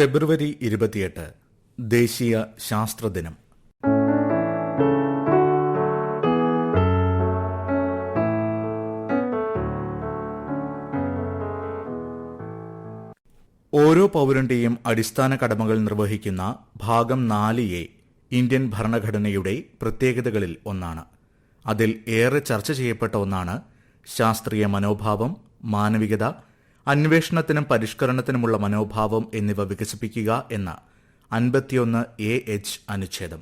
ഫെബ്രുവരി ഇരുപത്തിയെട്ട് ദേശീയ ശാസ്ത്ര ദിനം. ഓരോ പൌരന്റെയും അടിസ്ഥാന കടമകൾ നിർവഹിക്കുന്ന ഭാഗം നാല് എ ഇന്ത്യൻ ഭരണഘടനയുടെ പ്രത്യേകതകളിൽ ഒന്നാണ്. അതിൽ ഏറെ ചർച്ച ചെയ്യപ്പെട്ട ഒന്നാണ് ശാസ്ത്രീയ മനോഭാവം മാനവികത അന്വേഷണത്തിനും പരിഷ്കരണത്തിനുമുള്ള മനോഭാവം എന്നിവ വികസിപ്പിക്കുക എന്ന അൻപത്തിയൊന്ന് എ എച്ച് അനുച്ഛേദം.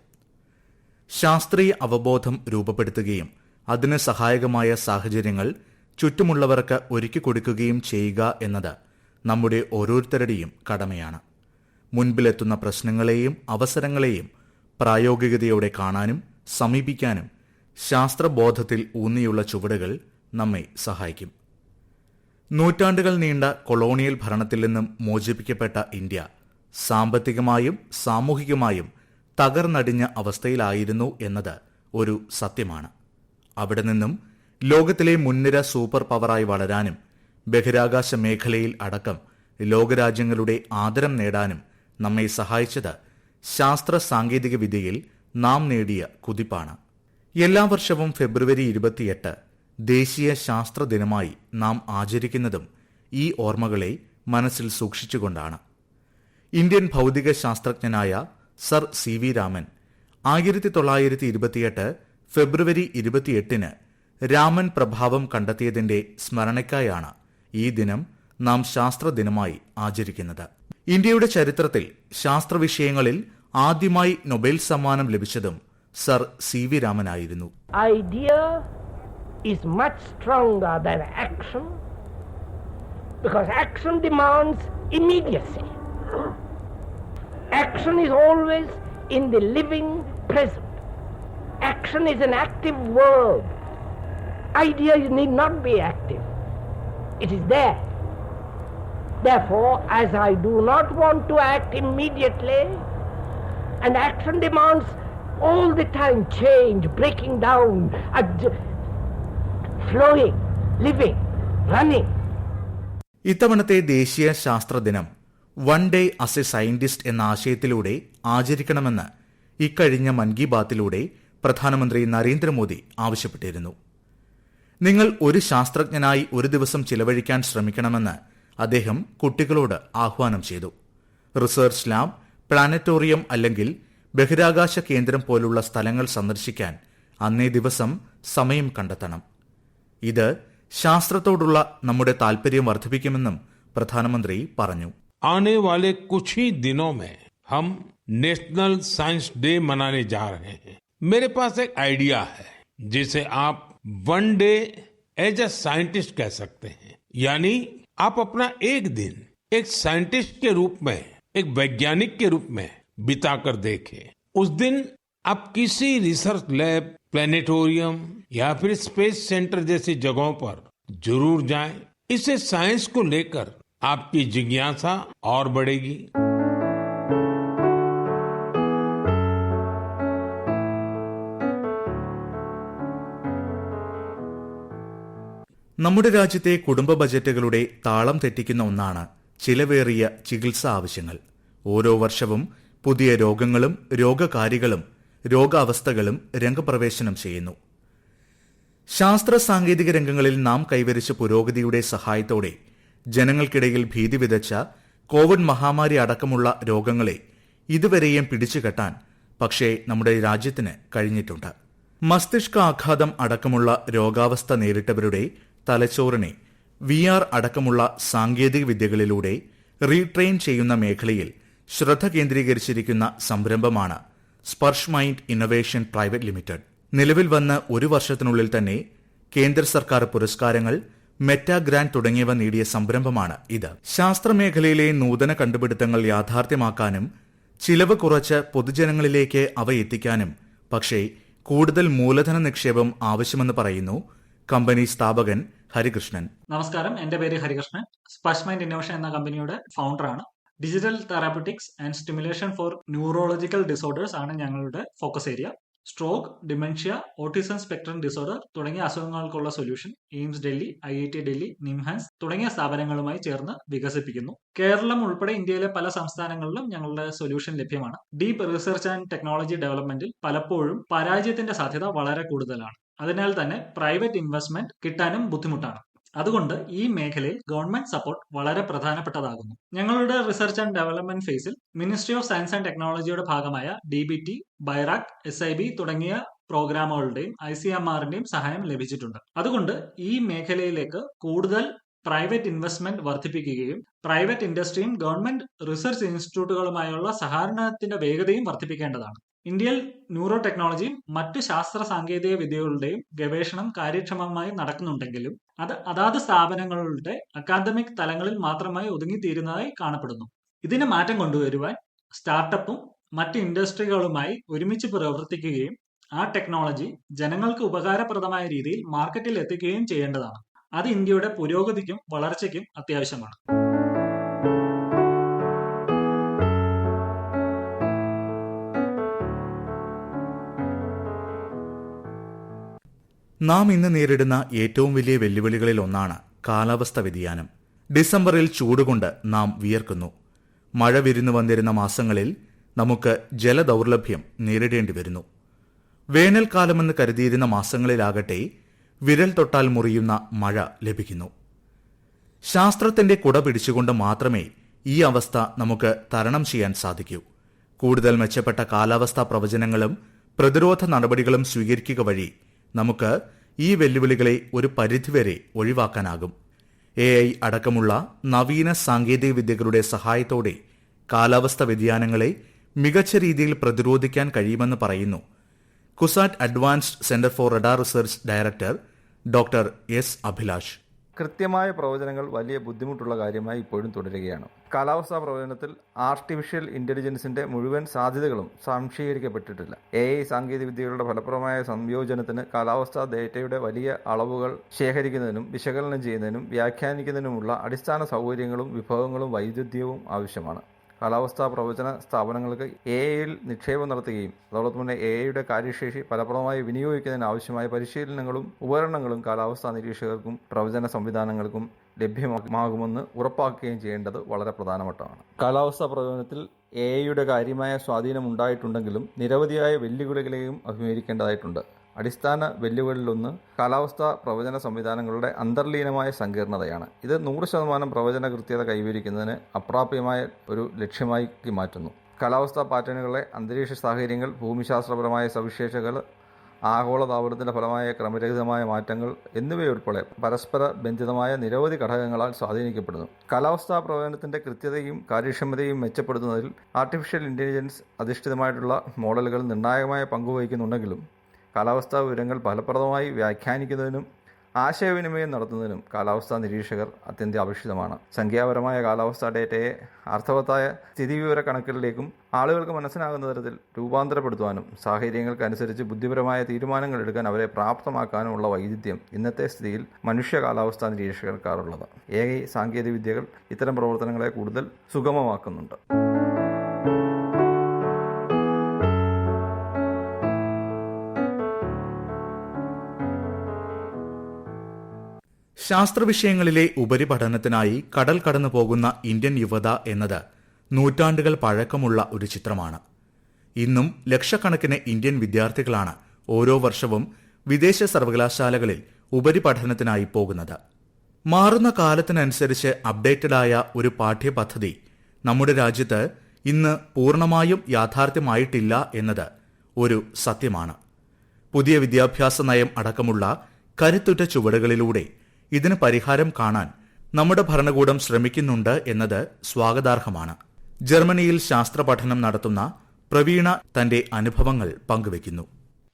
ശാസ്ത്രീയ അവബോധം രൂപപ്പെടുത്തുകയും അതിന് സഹായകമായ സാഹചര്യങ്ങൾ ചുറ്റുമുള്ളവർക്ക് ഒരുക്കി കൊടുക്കുകയും ചെയ്യുക എന്നത് നമ്മുടെ ഓരോരുത്തരുടെയും കടമയാണ്. മുൻപിലെത്തുന്ന പ്രശ്നങ്ങളെയും അവസരങ്ങളെയും പ്രായോഗികതയോടെ കാണാനും സമീപിക്കാനും ശാസ്ത്രബോധത്തിൽ ഊന്നിയുള്ള ചുവടുകൾ നമ്മെ സഹായിക്കും. നൂറ്റാണ്ടുകൾ നീണ്ട കൊളോണിയൽ ഭരണത്തിൽ നിന്നും മോചിപ്പിക്കപ്പെട്ട ഇന്ത്യ സാമ്പത്തികമായും സാമൂഹികമായും തകർന്നടിഞ്ഞ അവസ്ഥയിലായിരുന്നു എന്നത് ഒരു സത്യമാണ്. അവിടെ നിന്നും ലോകത്തിലെ മുൻനിര സൂപ്പർ പവറായി വളരാനും ബഹിരാകാശ മേഖലയിൽ അടക്കം ലോകരാജ്യങ്ങളുടെ ആദരം നേടാനും നമ്മെ സഹായിച്ചത് ശാസ്ത്ര സാങ്കേതിക വിദ്യയിൽ നാം നേടിയ കുതിപ്പാണ്. എല്ലാ വർഷവും ഫെബ്രുവരി ഇരുപത്തിയെട്ട് ദേശീയ ശാസ്ത്ര ദിനമായി നാം ആചരിക്കുന്നതും ഈ ഓർമ്മകളെ മനസ്സിൽ സൂക്ഷിച്ചുകൊണ്ടാണ്. ഇന്ത്യൻ ഭൗതിക ശാസ്ത്രജ്ഞനായ സർ സി വി രാമൻ ആയിരത്തി തൊള്ളായിരത്തി ഇരുപത്തിയെട്ട് ഫെബ്രുവരി ഇരുപത്തിയെട്ടിന് രാമൻ പ്രഭാവം കണ്ടെത്തിയതിന്റെ സ്മരണയ്ക്കായാണ് ഈ ദിനം നാം ശാസ്ത്ര ദിനമായി ആചരിക്കുന്നത്. ഇന്ത്യയുടെ ചരിത്രത്തിൽ ശാസ്ത്ര വിഷയങ്ങളിൽ ആദ്യമായി നൊബേൽ സമ്മാനം ലഭിച്ചതും സർ സി വി രാമനായിരുന്നു. Idea is much stronger than action because action demands immediacy. Action is always in the living present. Action is an active verb. Idea need not be active, it is there. Therefore, as I do not want to act immediately, and action demands all the time change, breaking down, adj- flowing, living running ഇത്തവണത്തെ ദേശീയ ശാസ്ത്ര ദിനം one day as a scientist എന്ന ആശയത്തിലൂടെ ആചരിക്കണമെന്ന് ഇക്കഴിഞ്ഞ മൻ കി ബാത്തിലൂടെ പ്രധാനമന്ത്രി നരേന്ദ്രമോദി ആവശ്യപ്പെട്ടിരുന്നു. നിങ്ങൾ ഒരു ശാസ്ത്രജ്ഞനായി ഒരു ദിവസം ചിലവഴിക്കാൻ ശ്രമിക്കണമെന്ന് അദ്ദേഹം കുട്ടികളോട് ആഹ്വാനം ചെയ്തു. റിസർച്ച് ലാബ് പ്ലാനറ്റോറിയം അല്ലെങ്കിൽ ബഹിരാകാശ കേന്ദ്രം പോലുള്ള സ്ഥലങ്ങൾ സന്ദർശിക്കാൻ അന്നേ ദിവസം സമയം കണ്ടെത്തണം. ഇത് ശാസ്ത്രത്തോടുള്ള നമ്മുടെ താൽപര്യം വർദ്ധിപ്പിക്കുമെന്നും പ്രധാനമന്ത്രി പറഞ്ഞു आने वाले कुछ ही दिनों में हम नेशनल साइंस डे मनाने जा रहे हैं मेरे पास एक आइडिया है जिसे आप one day as a scientist कह सकते हैं यानी आप अपना एक दिन एक साइंटिस्ट के रूप में एक वैज्ञानिक के रूप में बिताकर देखें उस दिन आप किसी रिसर्च लैब प्लेनेटोरियम या फिर स्पेस सेंटर जैसी जगहों पर जरूर जाएं इससे साइंस को लेकर आपकी जिज्ञासा और बढ़ेगी നമ്മുടെ രാജ്യത്തെ കുടുംബ ബജറ്റുകളുടെ താളം തെറ്റിക്കുന്ന ഒന്നാണ് ചിലവേറിയ ചികിത്സാ ആവശ്യങ്ങൾ ഓരോ വർഷവും പുതിയ രോഗങ്ങളും രോഗകാരികളും രോഗാവസ്ഥകളും രംഗപ്രവേശനം ചെയ്യുന്നു. ശാസ്ത്ര സാങ്കേതിക രംഗങ്ങളിൽ നാം കൈവരിച്ച പുരോഗതിയുടെ സഹായത്തോടെ ജനങ്ങൾക്കിടയിൽ ഭീതി വിതച്ച കോവിഡ് മഹാമാരി അടക്കമുള്ള രോഗങ്ങളെ ഇതുവരെയും പിടിച്ചുകെട്ടാൻ പക്ഷേ നമ്മുടെ രാജ്യത്തിന് കഴിഞ്ഞിട്ടുണ്ട്. മസ്തിഷ്ക ആഘാതം അടക്കമുള്ള രോഗാവസ്ഥ നേരിട്ടവരുടെ തലച്ചോറിനെ വി ആർ അടക്കമുള്ള സാങ്കേതിക വിദ്യകളിലൂടെ റീട്രെയിൻ ചെയ്യുന്ന മേഖലയിൽ ശ്രദ്ധ കേന്ദ്രീകരിച്ചിരിക്കുന്ന സംരംഭമാണ് Sparsh mind innovation private limited നിലവിൽ വന്ന ഒരു വർഷത്തിനുള്ളിൽ തന്നെ കേന്ദ്ര സർക്കാർ പുരസ്കാരങ്ങൾ മെറ്റ ഗ്രാന്റ് തുടങ്ങിയവ നേടിയ സംരംഭമാണ് ഇത്. ശാസ്ത്രമേഖലയിലെ നൂതന കണ്ടുപിടുത്തങ്ങൾ യാഥാർത്ഥ്യമാക്കാനും ചിലവ് കുറച്ച് പൊതുജനങ്ങളിലേക്ക് അവ എത്തിക്കാനും പക്ഷേ കൂടുതൽ മൂലധന നിക്ഷേപം ആവശ്യമെന്ന് പറയുന്നു കമ്പനി സ്ഥാപകൻ ഹരികൃഷ്ണൻ. നമസ്കാരം. എന്റെ പേര് ഹരികൃഷ്ണൻ. സ്പർഷ് മൈൻഡ് ഇന്നോവേഷൻ എന്ന കമ്പനിയുടെ ഫൗണ്ടറാണ് digital therapeutics and stimulation for neurological disorders ആണ് ഞങ്ങളുടെ focus area stroke dementia autism spectrum disorder തുടങ്ങിയ അസുഖങ്ങൾക്കുള്ള solution AIIMS Delhi I I T Delhi NIMHANS തുടങ്ങിയ സ്ഥാപനങ്ങളുമായി ചേർന്ന് വികസിപ്പിക്കുന്നു. കേരളം ഉൾപ്പെടെ ഇന്ത്യയിലെ പല സംസ്ഥാനങ്ങളിലും ഞങ്ങളുടെ സൊല്യൂഷൻ ലഭ്യമാണ്. ഡീപ്പ് റിസർച്ച് ആൻഡ് ടെക്നോളജി ഡെവലപ്മെന്റിൽ പലപ്പോഴും പരാജയത്തിന്റെ സാധ്യത വളരെ കൂടുതലാണ്. അതിനാൽ തന്നെ പ്രൈവറ്റ് ഇൻവെസ്റ്റ്മെന്റ് കിട്ടാനും ബുദ്ധിമുട്ടാണ്. അതുകൊണ്ട് ഈ മേഖലയിൽ ഗവൺമെന്റ് സപ്പോർട്ട് വളരെ പ്രധാനപ്പെട്ടതാകുന്നു. ഞങ്ങളുടെ റിസർച്ച് ആൻഡ് ഡെവലപ്മെന്റ് ഫേസിൽ മിനിസ്ട്രി ഓഫ് സയൻസ് ആൻഡ് ടെക്നോളജിയുടെ ഭാഗമായ D B T BIRAC S I B തുടങ്ങിയ പ്രോഗ്രാമുകളുടെയും ഐ സി എം ആറിന്റെയും സഹായം ലഭിച്ചിട്ടുണ്ട്. അതുകൊണ്ട് ഈ മേഖലയിലേക്ക് കൂടുതൽ പ്രൈവറ്റ് ഇൻവെസ്റ്റ്മെന്റ് വർദ്ധിപ്പിക്കുകയും പ്രൈവറ്റ് ഇൻഡസ്ട്രിയും ഗവൺമെന്റ് റിസർച്ച് ഇൻസ്റ്റിറ്റ്യൂട്ടുകളുമായുള്ള സഹകരണത്തിന്റെ വേഗതയും വർദ്ധിപ്പിക്കേണ്ടതാണ്. ഇന്ത്യയിൽ ന്യൂറോ ടെക്നോളജിയും മറ്റു ശാസ്ത്ര സാങ്കേതിക വിദ്യകളുടെയും ഗവേഷണം കാര്യക്ഷമമായി നടക്കുന്നുണ്ടെങ്കിലും അത് അതാത് സ്ഥാപനങ്ങളുടെ അക്കാദമിക് തലങ്ങളിൽ മാത്രമായി ഒതുങ്ങിത്തീരുന്നതായി കാണപ്പെടുന്നു. ഇതിന് മാറ്റം കൊണ്ടുവരുവാൻ സ്റ്റാർട്ടപ്പും മറ്റ് ഇൻഡസ്ട്രികളുമായി ഒരുമിച്ച് പ്രവർത്തിക്കുകയും ആ ടെക്നോളജി ജനങ്ങൾക്ക് ഉപകാരപ്രദമായ രീതിയിൽ മാർക്കറ്റിൽ എത്തിക്കുകയും ചെയ്യേണ്ടതാണ്. അത് ഇന്ത്യയുടെ പുരോഗതിക്കും വളർച്ചയ്ക്കും അത്യാവശ്യമാണ്. നാം ഇന്ന് നേരിടുന്ന ഏറ്റവും വലിയ വെല്ലുവിളികളിൽ ഒന്നാണ് കാലാവസ്ഥ വ്യതിയാനം. ഡിസംബറിൽ ചൂടുകൊണ്ട് നാം വിയർക്കുന്നു. മഴ വിരുന്നു വന്നിരുന്ന മാസങ്ങളിൽ നമുക്ക് ജലദൗർലഭ്യം നേരിടേണ്ടി വരുന്നു. വേനൽക്കാലമെന്ന് കരുതിയിരുന്ന മാസങ്ങളിലാകട്ടെ വിരൽ തൊട്ടാൽ മുറിയുന്ന മഴ ലഭിക്കുന്നു. ശാസ്ത്രത്തിന്റെ കുട പിടിച്ചുകൊണ്ട് മാത്രമേ ഈ അവസ്ഥ നമുക്ക് തരണം ചെയ്യാൻ സാധിക്കൂ. കൂടുതൽ മെച്ചപ്പെട്ട കാലാവസ്ഥാ പ്രവചനങ്ങളും പ്രതിരോധ നടപടികളും സ്വീകരിക്കുക വഴി നമുക്ക് ഈ വെല്ലുവിളികളെ ഒരു പരിധിവരെ ഒഴിവാക്കാനാകും. എ ഐ അടക്കമുള്ള നവീന സാങ്കേതിക വിദ്യകളുടെ സഹായത്തോടെ കാലാവസ്ഥ വ്യതിയാനങ്ങളെ മികച്ച രീതിയിൽ പ്രതിരോധിക്കാൻ കഴിയുമെന്ന് പറയുന്നു. CUSAT advanced centre for radar research director doctor S Abhilash. കൃത്യമായ പ്രവചനങ്ങൾ വലിയ ബുദ്ധിമുട്ടുള്ള കാര്യമായി ഇപ്പോഴും തുടരുകയാണ്. കാലാവസ്ഥാ പ്രവചനത്തിൽ ആർട്ടിഫിഷ്യൽ ഇന്റലിജൻസിന്റെ മുഴുവൻ സാധ്യതകളും സംശീകരിക്കപ്പെട്ടിട്ടില്ല എ ഐ സാങ്കേതികവിദ്യകളുടെ ഫലപ്രദമായ സംയോജനത്തിന് കാലാവസ്ഥാ ഡേറ്റയുടെ വലിയ അളവുകൾ ശേഖരിക്കുന്നതിനും വിശകലനം ചെയ്യുന്നതിനും വ്യാഖ്യാനിക്കുന്നതിനുമുള്ള അടിസ്ഥാന സൗകര്യങ്ങളും വിഭവങ്ങളും വൈദഗ്ധ്യവും ആവശ്യമാണ്. കാലാവസ്ഥാ പ്രവചന സ്ഥാപനങ്ങൾക്ക് എ ഐയിൽ നിക്ഷേപം നടത്തുകയും അതോടൊപ്പം തന്നെ എ ഐയുടെ കാര്യശേഷി ഫലപ്രദമായി വിനിയോഗിക്കുന്നതിന് ആവശ്യമായ പരിശീലനങ്ങളും ഉപകരണങ്ങളും കാലാവസ്ഥാ നിരീക്ഷകർക്കും പ്രവചന സംവിധാനങ്ങൾക്കും ലഭ്യമാകുമെന്ന് ഉറപ്പാക്കുകയും ചെയ്യേണ്ടത് വളരെ പ്രധാനപ്പെട്ടതാണ്. കാലാവസ്ഥാ പ്രവചനത്തിൽ എ ഐയുടെ കാര്യമായ സ്വാധീനം ഉണ്ടായിട്ടുണ്ടെങ്കിലും നിരവധിയായ വെല്ലുവിളികളെയും അഭിമുഖീകരിക്കേണ്ടതായിട്ടുണ്ട്. അടിസ്ഥാന വെല്ലുവിളിലൊന്ന് കാലാവസ്ഥാ പ്രവചന സംവിധാനങ്ങളുടെ അന്തർലീനമായ സങ്കീർണതയാണ്. ഇത് നൂറ് ശതമാനം പ്രവചന കൃത്യത കൈവരിക്കുന്നതിന് അപ്രാപ്യമായ ഒരു ലക്ഷ്യമാക്കി മാറ്റുന്നു. കാലാവസ്ഥാ പാറ്റേണുകളെ അന്തരീക്ഷ സാഹചര്യങ്ങൾ ഭൂമിശാസ്ത്രപരമായ സവിശേഷതകൾ ആഗോളതാപനത്തിന്റെ ഫലമായ ക്രമരഹിതമായ മാറ്റങ്ങൾ എന്നിവയുൾപ്പെടെ പരസ്പര ബന്ധിതമായ നിരവധി ഘടകങ്ങളാൽ സ്വാധീനിക്കപ്പെടുന്നു. കാലാവസ്ഥാ പ്രവചനത്തിന്റെ കൃത്യതയും കാര്യക്ഷമതയും മെച്ചപ്പെടുത്തുന്നതിൽ ആർട്ടിഫിഷ്യൽ ഇന്റലിജൻസ് അധിഷ്ഠിതമായിട്ടുള്ള മോഡലുകൾ നിർണായകമായ പങ്കുവഹിക്കുന്നുണ്ടെങ്കിലും കാലാവസ്ഥാ വിവരങ്ങൾ ഫലപ്രദമായി വ്യാഖ്യാനിക്കുന്നതിനും ആശയവിനിമയം നടത്തുന്നതിനും കാലാവസ്ഥാ നിരീക്ഷകർ അത്യന്താപേക്ഷിതമാണ്. സംഖ്യാപരമായ കാലാവസ്ഥാ ഡേറ്റയെ അർത്ഥവത്തായ സ്ഥിതിവിവര കണക്കുകളിലേക്കും ആളുകൾക്ക് മനസ്സിലാകുന്ന തരത്തിൽ രൂപാന്തരപ്പെടുത്തുവാനും സാഹചര്യങ്ങൾക്കനുസരിച്ച് ബുദ്ധിപരമായ തീരുമാനങ്ങൾ എടുക്കാൻ അവരെ പ്രാപ്തമാക്കാനുമുള്ള വൈദഗ്ധ്യം ഇന്നത്തെ സ്ഥിതിയിൽ മനുഷ്യ കാലാവസ്ഥാ നിരീക്ഷകർക്കാറുള്ളത് എ ഐ സാങ്കേതിക വിദ്യകൾ ഇത്തരം പ്രവർത്തനങ്ങളെ കൂടുതൽ സുഗമമാക്കുന്നുണ്ട്. ശാസ്ത്രവിഷയങ്ങളിലെ ഉപരിപഠനത്തിനായി കടൽ കടന്നു പോകുന്ന ഇന്ത്യൻ യുവത എന്നത് നൂറ്റാണ്ടുകൾ പഴക്കമുള്ള ഒരു ചിത്രമാണ്. ഇന്നും ലക്ഷക്കണക്കിന് ഇന്ത്യൻ വിദ്യാർത്ഥികളാണ് ഓരോ വർഷവും വിദേശ സർവകലാശാലകളിൽ ഉപരിപഠനത്തിനായി പോകുന്നത്. മാറുന്ന കാലത്തിനനുസരിച്ച് അപ്ഡേറ്റഡായ ഒരു പാഠ്യപദ്ധതി നമ്മുടെ രാജ്യത്ത് ഇന്ന് പൂർണമായും യാഥാർത്ഥ്യമായിട്ടില്ല എന്നത് ഒരു സത്യമാണ്. പുതിയ വിദ്യാഭ്യാസ നയം അടക്കമുള്ള കരുത്തുറ്റ ചുവടുകളിലൂടെ ഇതിന് പരിഹാരം കാണാൻ നമ്മുടെ ഭരണകൂടം ശ്രമിക്കുന്നുണ്ട് എന്നത് സ്വാഗതാർഹമാണ്. ജർമ്മനിയിൽ ശാസ്ത്ര പഠനം നടത്തുന്ന പ്രവീണ തന്റെ അനുഭവങ്ങൾ പങ്കുവയ്ക്കുന്നു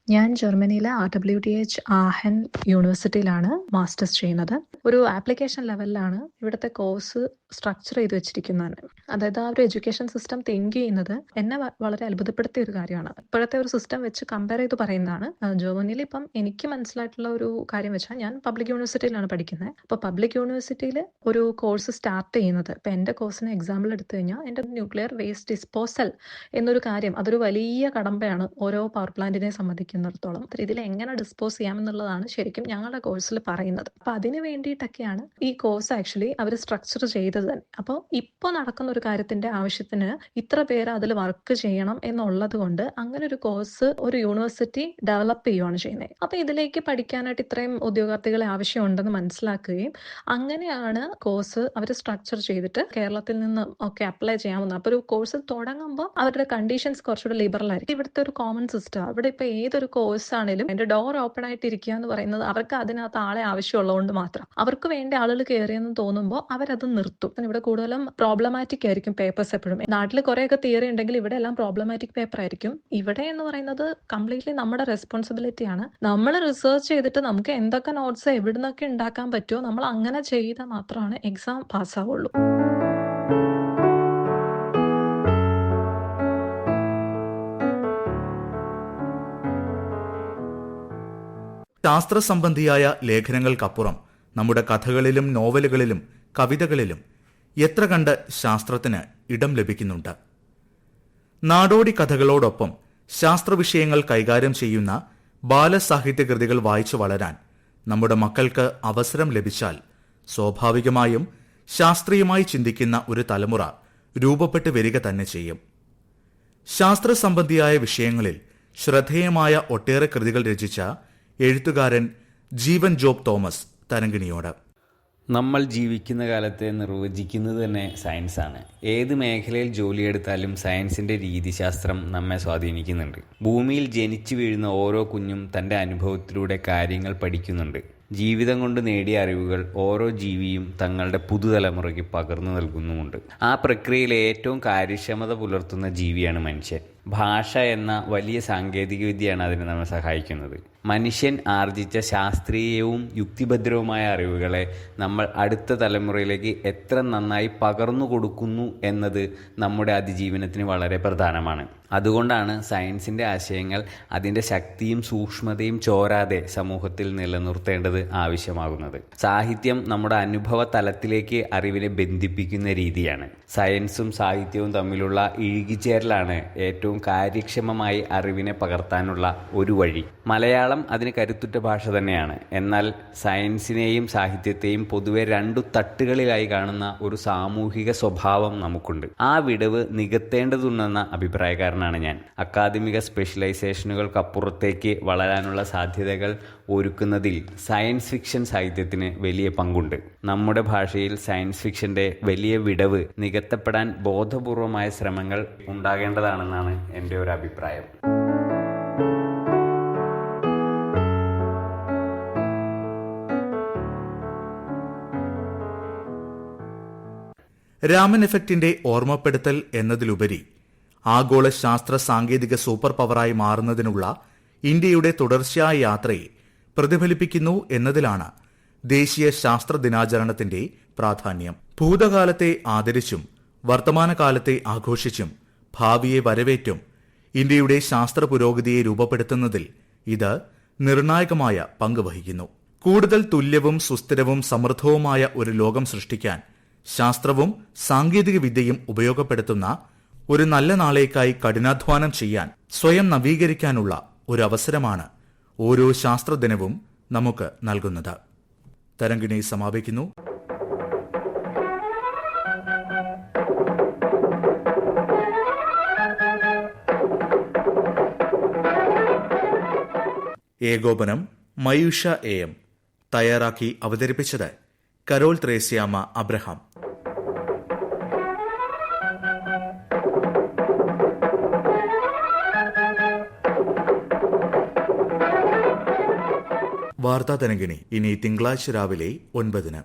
ഞാൻ ജർമ്മനിയിലെ R W T H Aachen യൂണിവേഴ്സിറ്റിയിലാണ് masters ചെയ്യുന്നത്. ഒരു ആപ്ലിക്കേഷൻ ലെവലിലാണ് ഇവിടുത്തെ കോഴ്സ് സ്ട്രക്ചർ ചെയ്ത് വെച്ചിരിക്കുന്നത്. അതായത് ആ ഒരു എഡ്യൂക്കേഷൻ സിസ്റ്റം തിങ്ക് ചെയ്യുന്നത് എന്നെ വളരെ അത്ഭുതപ്പെടുത്തിയ ഒരു കാര്യമാണ്. ഇപ്പോഴത്തെ ഒരു സിസ്റ്റം വെച്ച് കമ്പയർ ചെയ്ത് പറയുന്നതാണ്. ജർമ്മനിയിൽ ഇപ്പം എനിക്ക് മനസ്സിലായിട്ടുള്ള ഒരു കാര്യം വെച്ചാൽ ഞാൻ പബ്ലിക് യൂണിവേഴ്സിറ്റിയിലാണ് പഠിക്കുന്നത്. അപ്പോൾ പബ്ലിക് യൂണിവേഴ്സിറ്റിയിൽ ഒരു കോഴ്സ് സ്റ്റാർട്ട് ചെയ്യുന്നത്. ഇപ്പം എന്റെ കോഴ്സിന് എക്സാമ്പിൾ എടുത്തു കഴിഞ്ഞാൽ എന്റെ ന്യൂക്ലിയർ വേസ്റ്റ് ഡിസ്പോസൽ എന്നൊരു കാര്യം അതൊരു വലിയ കടമ്പയാണ് ഓരോ പവർ പ്ലാന്റിനെ സംബന്ധിക്കുന്നിടത്തോളം ഇതിൽ എങ്ങനെ ഡിസ്പോസ് ചെയ്യാം എന്നുള്ളതാണ് ശരിക്കും ഞങ്ങളുടെ കോഴ്സിൽ പറയുന്നത്. അപ്പൊ അതിന് വേണ്ടിയിട്ടൊക്കെയാണ് ഈ കോഴ്സ് ആക്ച്വലി അവർ സ്ട്രക്ചർ ചെയ്തത് തന്നെ. അപ്പോൾ ഇപ്പോൾ നടക്കുന്ന ഒരു കാര്യത്തിന്റെ ആവശ്യത്തിന് ഇത്ര പേര് അതിൽ വർക്ക് ചെയ്യണം എന്നുള്ളത് കൊണ്ട് അങ്ങനെ ഒരു കോഴ്സ് ഒരു യൂണിവേഴ്സിറ്റി ഡെവലപ്പ് ചെയ്യുകയാണ് ചെയ്യുന്നത് അപ്പൊ ഇതിലേക്ക് പഠിക്കാനായിട്ട് ഇത്രയും ഉദ്യോഗാർത്ഥികളെ ആവശ്യമുണ്ടെന്ന് മനസ്സിലാക്കുകയും അങ്ങനെയാണ് കോഴ്സ് അവർ സ്ട്രക്ചർ ചെയ്തിട്ട് കേരളത്തിൽ നിന്ന് ഒക്കെ അപ്ലൈ ചെയ്യാവുന്ന അപ്പൊ ഒരു കോഴ്സ് തുടങ്ങുമ്പോൾ അവരുടെ കണ്ടീഷൻസ് കുറച്ചുകൂടെ ലിബറൽ ആയിരിക്കും. ഇവിടുത്തെ ഒരു കോമൺ സിസ്റ്റം അവിടെ ഇപ്പൊ ഏതൊരു കോഴ്സ് ആണെങ്കിലും അതിന്റെ ഡോർ ഓപ്പൺ ആയിട്ട് ഇരിക്കുക എന്ന് പറയുന്നത് അവർക്ക് അതിനകത്ത് ആളെ ആവശ്യമുള്ളതുകൊണ്ട് മാത്രം. അവർക്ക് വേണ്ട ആളുകൾ കയറിയെന്ന് തോന്നുമ്പോൾ അവരത് നിർത്തും. ഇവിടെ കൂടുതലും പ്രോബ്ലമാറ്റിക് ആയിരിക്കും പേപ്പേഴ്സ് എപ്പോഴും. നാട്ടിൽ കുറെയൊക്കെ തിയറി ഉണ്ടെങ്കിൽ ഇവിടെ എല്ലാം പ്രോബ്ലമാറ്റിക് പേപ്പർ ആയിരിക്കും. ഇവിടെ എന്ന് പറയുന്നത് കംപ്ലീറ്റ്ലി നമ്മുടെ റെസ്പോൺസിബിലിറ്റി ആണ്. നമ്മൾ റിസർച്ച് ചെയ്തിട്ട് നമുക്ക് എന്തൊക്കെ നോട്ട്സ് എവിടുന്നൊക്കെ ഉണ്ടാക്കാൻ പറ്റുമോ നമ്മൾ അങ്ങനെ ചെയ്താൽ മാത്രമാണ് എക്സാം പാസ്സാവുള്ളൂ ശാസ്ത്ര സംബന്ധിയായ ലേഖനങ്ങൾക്കപ്പുറം നമ്മുടെ കഥകളിലും നോവലുകളിലും കവിതകളിലും എത്ര കണ്ട് ശാസ്ത്രത്തിന് ഇടം ലഭിക്കുന്നുണ്ട്. നാടോടി കഥകളോടൊപ്പം ശാസ്ത്രവിഷയങ്ങൾ കൈകാര്യം ചെയ്യുന്ന ബാലസാഹിത്യ കൃതികൾ വായിച്ചു വളരാൻ നമ്മുടെ മക്കൾക്ക് അവസരം ലഭിച്ചാൽ സ്വാഭാവികമായും ശാസ്ത്രീയമായി ചിന്തിക്കുന്ന ഒരു തലമുറ രൂപപ്പെട്ടു വരിക തന്നെ ചെയ്യും. ശാസ്ത്ര സംബന്ധിയായ വിഷയങ്ങളിൽ ശ്രദ്ധേയമായ ഒട്ടേറെ കൃതികൾ രചിച്ച എഴുത്തുകാരൻ ജീവൻ ജോബ് തോമസ് തരങ്കിണിയോട് നമ്മൾ ജീവിക്കുന്ന കാലത്തെ നിർവചിക്കുന്നത് തന്നെ സയൻസാണ് ഏത് മേഖലയിൽ ജോലിയെടുത്താലും സയൻസിന്റെ രീതിശാസ്ത്രം നമ്മെ സ്വാധീനിക്കുന്നുണ്ട്. ഭൂമിയിൽ ജനിച്ചു വീഴുന്ന ഓരോ കുഞ്ഞും തന്റെ അനുഭവത്തിലൂടെ കാര്യങ്ങൾ പഠിക്കുന്നുണ്ട്. ജീവിതം കൊണ്ട് നേടിയ അറിവുകൾ ഓരോ ജീവിയും തങ്ങളുടെ പുതുതലമുറയ്ക്ക് പകർന്നു നൽകുന്നുമുണ്ട്. ആ പ്രക്രിയയിൽ ഏറ്റവും കാര്യക്ഷമത പുലർത്തുന്ന ജീവിയാണ് മനുഷ്യൻ. ഭാഷ എന്ന വലിയ സാങ്കേതികവിദ്യയാണ് അതിനെ നമ്മെ സഹായിക്കുന്നത്. മനുഷ്യൻ ആർജിച്ച ശാസ്ത്രീയവും യുക്തിഭദ്രവുമായ അറിവുകളെ നമ്മൾ അടുത്ത തലമുറയിലേക്ക് എത്ര നന്നായി പകർന്നു കൊടുക്കുന്നു എന്നത് നമ്മുടെ അതിജീവനത്തിന് വളരെ പ്രധാനമാണ്. അതുകൊണ്ടാണ് സയൻസിന്റെ ആശയങ്ങൾ അതിന്റെ ശക്തിയും സൂക്ഷ്മതയും ചോരാതെ സമൂഹത്തിൽ നിലനിർത്തേണ്ടത് ആവശ്യമാകുന്നത്. സാഹിത്യം നമ്മുടെ അനുഭവ തലത്തിലേക്ക് അറിവിനെ ബന്ധിപ്പിക്കുന്ന രീതിയാണ്. സയൻസും സാഹിത്യവും തമ്മിലുള്ള ഇഴുകിച്ചേരലാണ് ഏറ്റവും കാര്യക്ഷമമായി അറിവിനെ പകർത്താനുള്ള ഒരു വഴി. മലയാളം അതിന് കരുത്തുറ്റ ഭാഷ തന്നെയാണ്. എന്നാൽ സയൻസിനെയും സാഹിത്യത്തെയും പൊതുവെ രണ്ടു തട്ടുകളിലായി കാണുന്ന ഒരു സാമൂഹിക സ്വഭാവം നമുക്കുണ്ട്. ആ വിടവ് നികത്തേണ്ടതുണ്ടെന്ന അഭിപ്രായക്കാരനാണ് ഞാൻ. അക്കാദമിക സ്പെഷ്യലൈസേഷനുകൾക്കപ്പുറത്തേക്ക് വളരാനുള്ള സാധ്യതകൾ ഒരുക്കുന്നതിൽ സയൻസ് ഫിക്ഷൻ സാഹിത്യത്തിന് വലിയ പങ്കുണ്ട്. നമ്മുടെ ഭാഷയിൽ സയൻസ് ഫിക്ഷന്റെ വലിയ വിടവ് നികത്തപ്പെടാൻ ബോധപൂർവമായ ശ്രമങ്ങൾ ഉണ്ടാകേണ്ടതാണെന്നാണ് എന്റെ ഒരു അഭിപ്രായം. രാമൻ എഫക്റ്റിന്റെ ഓർമ്മപ്പെടുത്തൽ എന്നതിലുപരി ആഗോള ശാസ്ത്ര സാങ്കേതിക സൂപ്പർ പവറായി മാറുന്നതിനുള്ള ഇന്ത്യയുടെ തുടർച്ചയായ യാത്രയെ പ്രതിഫലിപ്പിക്കുന്നു എന്നതിലാണ് ദേശീയ ശാസ്ത്ര ദിനാചരണത്തിന്റെ പ്രാധാന്യം. ഭൂതകാലത്തെ ആദരിച്ചും വർത്തമാനകാലത്തെ ആഘോഷിച്ചും ഭാവിയെ വരവേറ്റും ഇന്ത്യയുടെ ശാസ്ത്ര പുരോഗതിയെ രൂപപ്പെടുത്തുന്നതിൽ ഇത് നിർണായകമായ പങ്ക് വഹിക്കുന്നു. കൂടുതൽ തുല്യവും സുസ്ഥിരവും സമൃദ്ധവുമായ ഒരു ലോകം സൃഷ്ടിക്കാൻ ശാസ്ത്രവും സാങ്കേതികവിദ്യയും ഉപയോഗപ്പെടുത്തുന്ന ഒരു നല്ല നാളേക്കായി കഠിനാധ്വാനം ചെയ്യാൻ സ്വയം നവീകരിക്കാനുള്ള ഒരു അവസരമാണ് ഓരോ ശാസ്ത്രദിനവും നമുക്ക് നൽകുന്നത്. തരംഗിണി സമാപിക്കുന്നു. ഏകോപനം മയൂഷ എ എം തയ്യാറാക്കി അവതരിപ്പിച്ചത് കരോൾ ത്രേസ്യാമ അബ്രഹാം. വാർത്താ തരംഗിണി ഇനി തിങ്കളാഴ്ച രാവിലെ ഒൻപതിന്.